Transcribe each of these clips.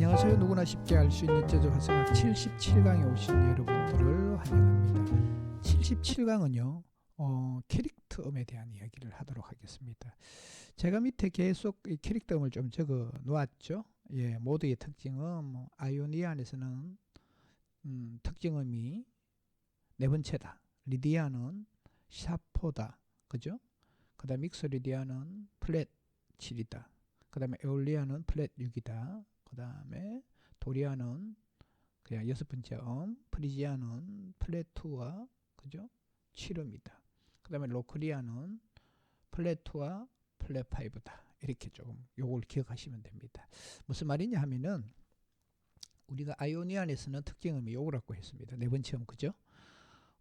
안녕하세요. 누구나 쉽게 알 수 있는 재즈 화성학 77강에 오신 여러분들을 환영합니다. 77강은요. 어, 캐릭터음에 대한 이야기를 하도록 하겠습니다. 제가 밑에 계속 이 캐릭터음을 좀 적어 놓았죠. 예, 모두의 특징은 뭐 아이오니안에서는 음, 특징음이 네 번째다. 리디아는 샤포다. 그죠? 그 다음 믹스 리디아는 플랫 7이다. 그 다음에 에올리아는 플랫 6이다. 그 다음에 도리아는 그냥 여섯 번째 음, 프리지아는 플랫 2와 그죠? 7음이다. 그 다음에 로크리아는 플랫 2와 플랫 5다. 이렇게 조금 요걸 기억하시면 됩니다. 무슨 말이냐 하면은 우리가 아이오니안에서는 특징음이 요거라고 했습니다. 네 번째 음 그죠?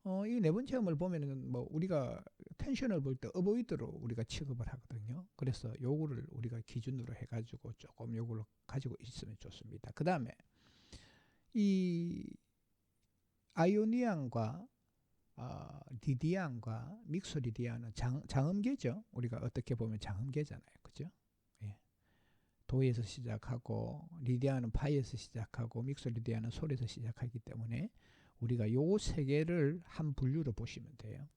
어, 이네 번째 음을 보면은 뭐 우리가 텐션을 볼 때 어보이드로 우리가 취급을 하거든요. 그래서 요거를 우리가 기준으로 해가지고 조금 요걸 가지고 있으면 좋습니다. 그 다음에 이 아이오니안과 어, 리디안과 믹소리디안은 장, 장음계죠. 우리가 어떻게 보면 장음계잖아요. 그죠? 예. 도에서 시작하고 리디아는 파이에서 시작하고 믹소리디아는 솔에서 시작하기 때문에 우리가 요 세 개를 한 분류로 보시면 돼요.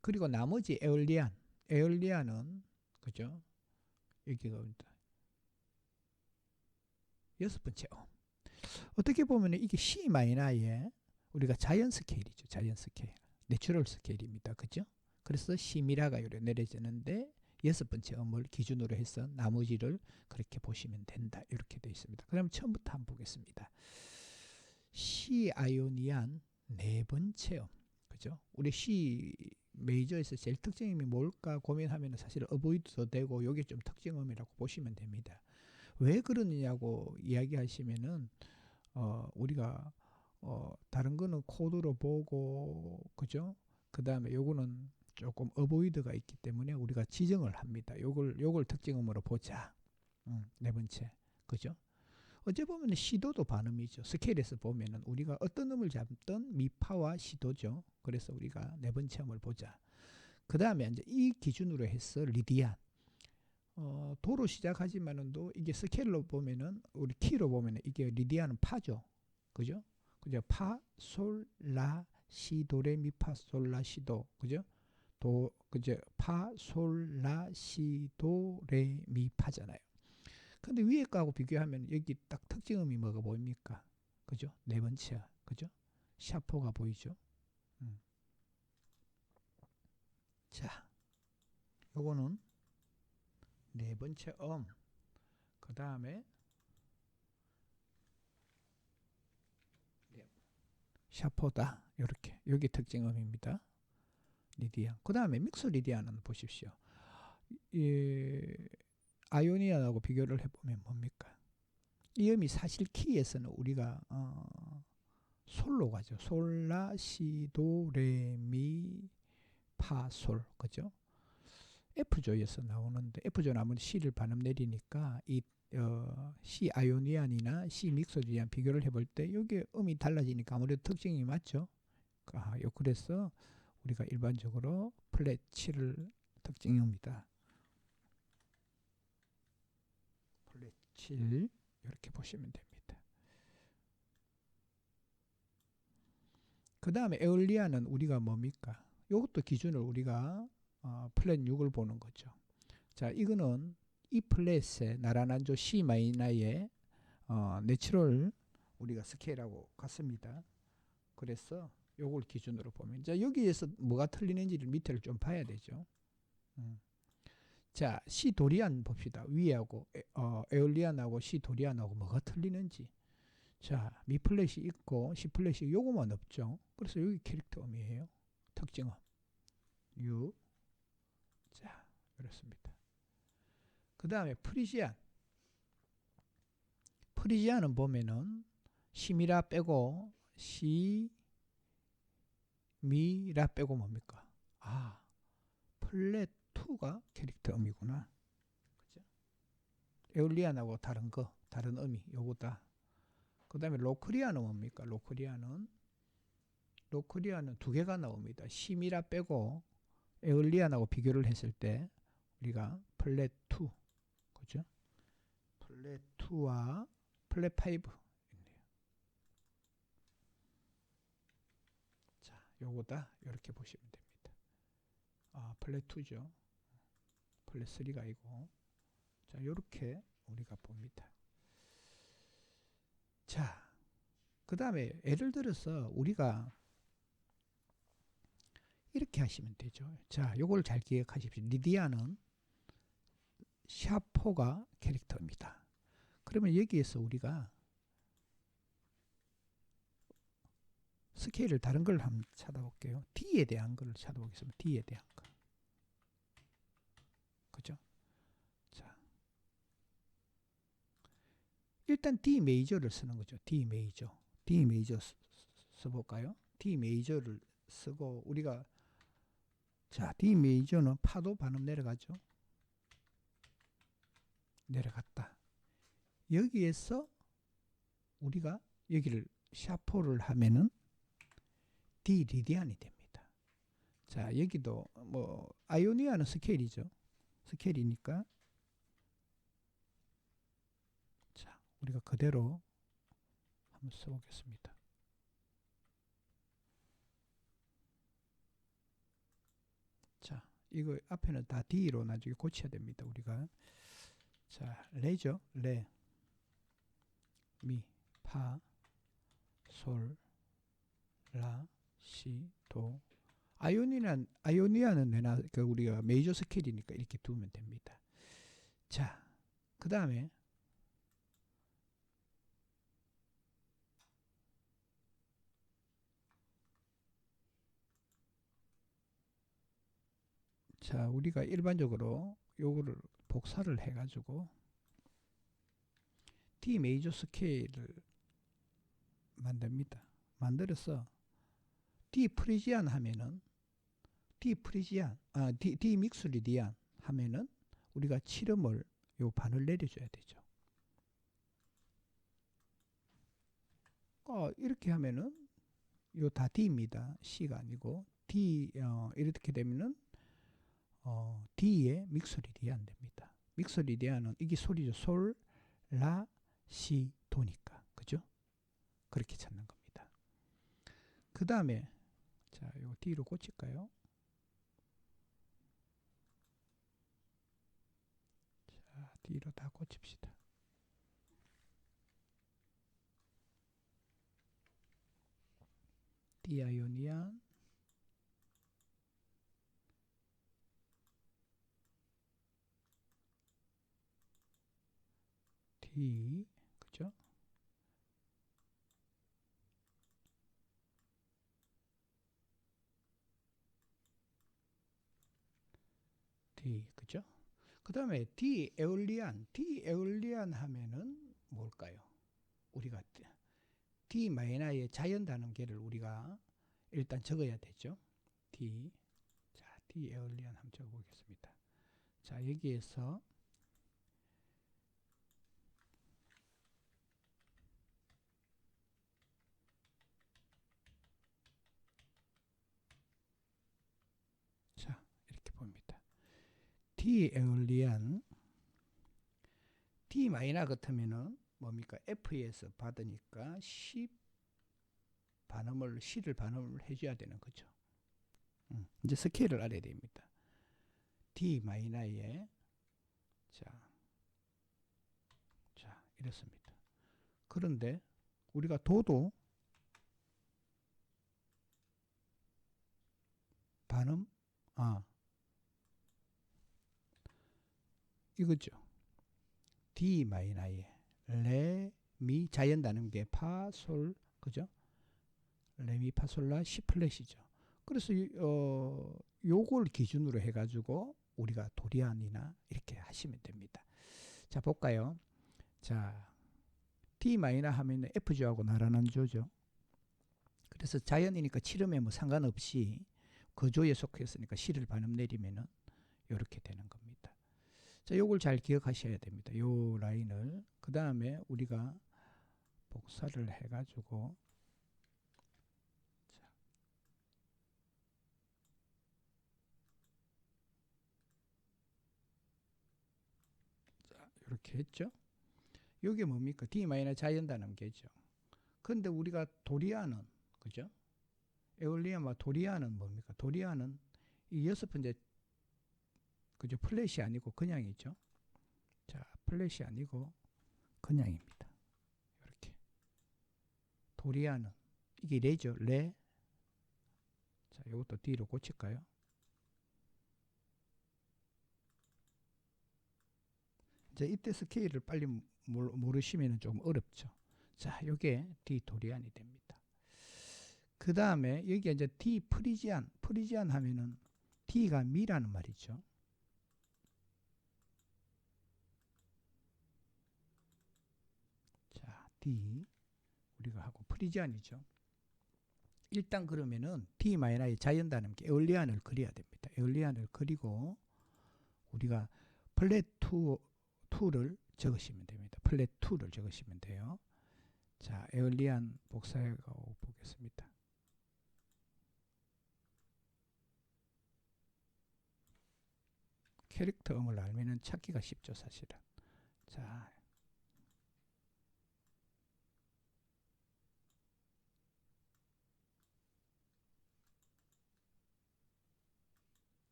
그리고 나머지 에올리안, 에올리안은 그죠? 여기가 여섯 번째 음. 어떻게 보면 이게 C 마이너의 우리가 자연 스케일이죠. 자연 스케일. 내추럴 스케일입니다. 그죠? 그래서 시미라가 요래 내려지는데 여섯 번째 음을 기준으로 해서 나머지를 그렇게 보시면 된다. 이렇게 되어 있습니다. 그럼 처음부터 한번 보겠습니다. 시 아이오니안 네 번째 음. 그죠? 우리 시 메이저에서 제일 특징음이 뭘까 고민하면 사실 어보이드도 되고 요게 좀 특징음이라고 보시면 됩니다. 왜 그러느냐고 이야기하시면은 어 우리가 어 다른 거는 코드로 보고 그죠? 그다음에 요거는 조금 어보이드가 있기 때문에 우리가 지정을 합니다. 요걸 요걸 특징음으로 보자. 음, 네 번째. 그죠? 어째 보면 시도도 반음이죠. 스케일에서 보면은 우리가 어떤 음을 잡든 미파와 시도죠. 그래서 우리가 네 번째 음을 보자. 그 다음에 이제 이 기준으로 해서 리디안. 어, 도로 시작하지만은도 이게 스케일로 보면은 우리 키로 보면은 이게 리디안은 파죠. 그죠? 그죠? 파, 솔, 라, 시, 도, 레, 미, 파, 솔, 라, 시, 도. 그죠? 도, 그죠? 파, 솔, 라, 시, 도, 레, 미, 파잖아요. 근데 위에 거하고 비교하면 여기 딱 특징음이 뭐가 보입니까? 그죠? 네 번째. 그죠? 샤포가 보이죠? 음. 자, 요거는 네 번째 음. 그 다음에 샤포다. 이렇게 여기 특징음입니다. 리디안. 그 다음에 믹스 리디안은 보십시오. 이 아이오니아하고 비교를 해보면 뭡니까? 이 음이 사실 키에서는 우리가 어, 솔로 가죠. 솔라 시도 레미 파솔 그죠? F조에서 나오는데 F조 나면 C를 반음 내리니까 이 어, C 아이오니안이나 C 믹서디안 비교를 해볼 때 여기 음이 달라지니까 아무래도 특징이 맞죠. 아, 요 그래서 우리가 일반적으로 플랫 7을 특징입니다. 플랫 7 이렇게 보시면 됩니다. 그 다음에 에올리아는 우리가 뭡니까? 이것도 기준을 우리가 어, 플랫 6을 보는 거죠. 자, 이거는 이 플랫의 나라난조 C 마이너의 어, 내추럴 우리가 스케일하고 같습니다. 그래서 요걸 기준으로 보면 자 여기에서 뭐가 틀리는지를 밑에를 좀 봐야 되죠. 음. 자, 시 도리안 봅시다. 위하고 에, 어, 에올리안하고 시 도리안하고 뭐가 틀리는지. 자, 미 플랫이 있고 시 플랫이 요거만 없죠. 그래서 여기 캐릭터 음이에요. 특징음. 유. 자, 그렇습니다. 그 다음에 프리지안. 프리지안은 보면은 시미라 빼고 시 미라 빼고 뭡니까? 아, 플랫 2가 캐릭터 음이구나. 그죠? 에올리안하고 다른 거, 다른 음이 요거다. 그 다음에 로크리아는 뭡니까? 로크리아는 로크리아는 두 개가 나옵니다. 시미라 빼고 에올리안하고 비교를 했을 때 우리가 플랫 2 그죠? 플랫 2와 플랫 5 있네요. 자, 요거다 이렇게 보시면 됩니다. 아, 플랫 2죠. 플랫 3가 아니고 자, 요렇게 우리가 봅니다. 자, 그 다음에 예를 들어서 우리가 이렇게 하시면 되죠. 자, 요걸 잘 기억하십시오. 리디아는 샤포가 캐릭터입니다. 그러면 여기에서 우리가 스케일을 다른 걸 한번 찾아볼게요. D에 대한 걸 찾아보겠습니다. D에 대한 거. 그죠? 자. 일단 D 메이저를 쓰는 거죠. D 메이저. D 메이저 써- 써볼까요? D 메이저를 쓰고 우리가 자 D 메이저는 파도 반음 내려가죠. 내려갔다. 여기에서 우리가 여기를 샤포를 하면은 D 리디안이 됩니다. 자 여기도 뭐 아이오니아는 스케일이죠. 스케일이니까. 자 우리가 그대로 한번 써보겠습니다. 자 이거 앞에는 다 D로 나중에 고쳐야 됩니다. 우리가. 자 레죠? 레. 미, 파, 솔, 라, 시, 도. 아이오니아는 아이오니아는 내나 그 우리가 메이저 스케일이니까 이렇게 두면 됩니다. 자, 그 다음에 자, 우리가 일반적으로 요거를 복사를 해가지고 D 메이저 스케일을 만듭니다. 만들어서 D 프리지안 하면은 D 프리지안 아 D, D 믹스리디안 하면은 우리가 7음을 요 반을 내려줘야 되죠. 어, 이렇게 하면은 요 다 D입니다. C가 아니고 D 어, 이렇게 되면은 어, D의 믹스리디안 됩니다. 믹스리디안은 이게 소리죠. 솔, 라, 시, 도니까. 그죠? 그렇게 찾는 겁니다. 그 다음에 자, 요 D로 고칠까요? 자, D로 다 고칩시다. D 그죠? 그죠? 그 다음에 D 에올리안 D 에올리안 하면은 뭘까요? 우리가 D 마이너의 자연 단음계를 우리가 일단 적어야 되죠. D 자 D 에올리안 한번 적어보겠습니다. 자 여기에서 자 이렇게 봅니다. D 에올리안 D 마이너 같으면은 뭡니까 F에서 받으니까 C 반음을 C를 반음을 해줘야 되는 거죠. 음, 이제 스케일을 알아야 됩니다. D 마이너에 자, 자 이렇습니다. 그런데 우리가 도도 반음 아 이거죠. D 마이너에 레, 미 자연 단음계 파, 솔 그죠? 레, 미, 파, 솔, 라, 시 플랫이죠. 그래서 이, 어 요걸 기준으로 해 가지고 우리가 도리안이나 이렇게 하시면 됩니다. 자, 볼까요? 자, D 마이너 하면 F조하고 나란한 조죠. 그래서 자연이니까 칠음에 뭐 상관없이 그 조에 속했으니까 C를 반음 내리면은 이렇게 되는 겁니다. 자, 요걸 잘 기억하셔야 됩니다. 요 라인을 그 다음에 우리가 복사를 해가지고 자, 자, 이렇게 했죠. 요게 뭡니까? D 마이너 자연 단음계죠. 근데 우리가 도리아는 그죠? 에올리아와 도리아는 뭡니까? 도리아는 이 여섯 번째 그죠? 플랫이 아니고 그냥이죠. 자, 플랫이 아니고 그냥입니다. 이렇게. 도리아는 이게 레죠. 레. 자, 이것도 D로 고칠까요? 이제 이때 스케일을 빨리 모르- 모르시면 좀 어렵죠. 자, 요게 D 도리안이 됩니다. 그 다음에 여기 이제 D 프리지안, 프리지안 하면은 D가 미라는 말이죠. 자, D 우리가 하고 프리지안이죠. 일단 그러면은 D 마이너의 자연 단음계 에올리안을 그려야 됩니다. 에올리안을 그리고 우리가 플랫 2 2를 적으시면 됩니다. 플랫 2를 적으시면 돼요. 자, 에올리안 복사해 보겠습니다. 캐릭터 음을 알면은 찾기가 쉽죠, 사실은. 자,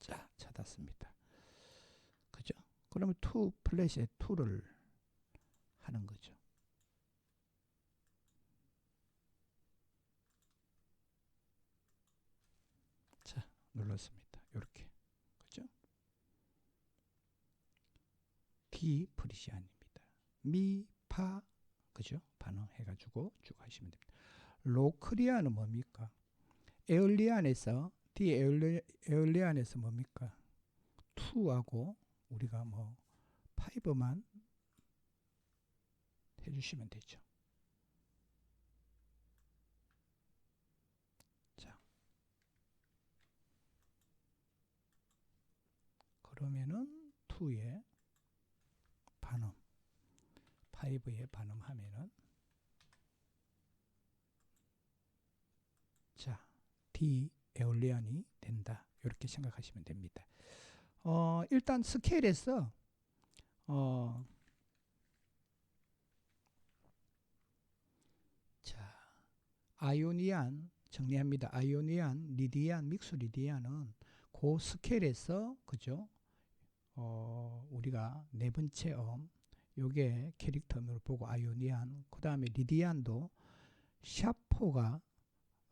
자, 찾았습니다. 그러면 투 플랫에 투를 하는 거죠. 자, 눌렀습니다. 이렇게. 그죠? D 프리시안입니다. 미, 파, 그죠? 반응해가지고 쭉 하시면 됩니다. 로크리아는 뭡니까? 에얼리안에서 D 에얼리, 에얼리안에서 뭡니까? 2하고 우리가 뭐 5만 해주시면 되죠. 자, 그러면은 2에 반음, 5에 반음하면은 자, D 에올리안이 된다. 이렇게 생각하시면 됩니다. 어, 일단 스케일에서 어, 자, 아이오니안 정리합니다. 아이오니안, 리디안, 믹스 리디안은 그 스케일에서 그죠? 어, 우리가 네 번째 음 요게 캐릭터음을 보고 아이오니안, 그다음에 리디안도 샤포가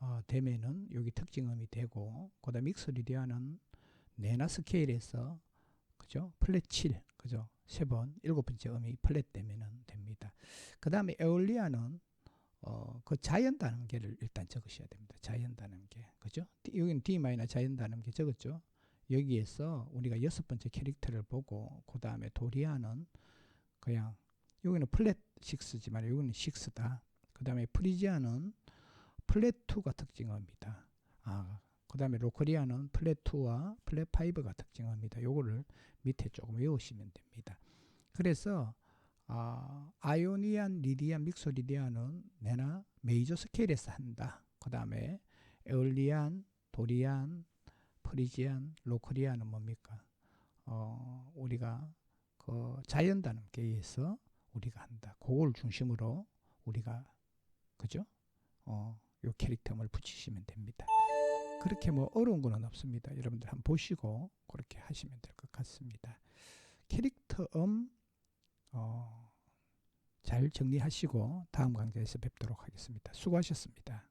어, 되면은 여기 특징음이 되고 그다음 믹스 리디아는 네나 스케일에서 그죠 플랫 7 그죠 세 번 일곱 번째 음이 플랫 되면은 됩니다. 그 다음에 에올리아는 어, 그 자연 단음계를 일단 적으셔야 됩니다. 자연 단음계 그죠 여기는 D 마이너 자연 단음계 적었죠. 여기에서 우리가 여섯 번째 캐릭터를 보고 그 다음에 도리아는 그냥 여기는 플랫 6지만 여기는 6다. 그 다음에 프리지아는 플랫 2가 특징어입니다. 아, 그 다음에 로코리아는 플랫 2와 플랫 5가 특징어입니다. 요거를 밑에 조금 외우시면 됩니다. 그래서 아, 아이오니안, 리디안, 믹소 리디안은 내나 메이저 스케일에서 한다. 그 다음에 에올리안, 도리안, 프리지안, 로코리안은 뭡니까? 어, 우리가 그 자연 단음계에서 우리가 한다. 그걸 중심으로 우리가 그죠? 어, 요 캐릭터를 붙이시면 됩니다. 그렇게 뭐 어려운 건 없습니다. 여러분들 한번 보시고 그렇게 하시면 될 것 같습니다. 캐릭터음 어, 잘 정리하시고 다음 강좌에서 뵙도록 하겠습니다. 수고하셨습니다.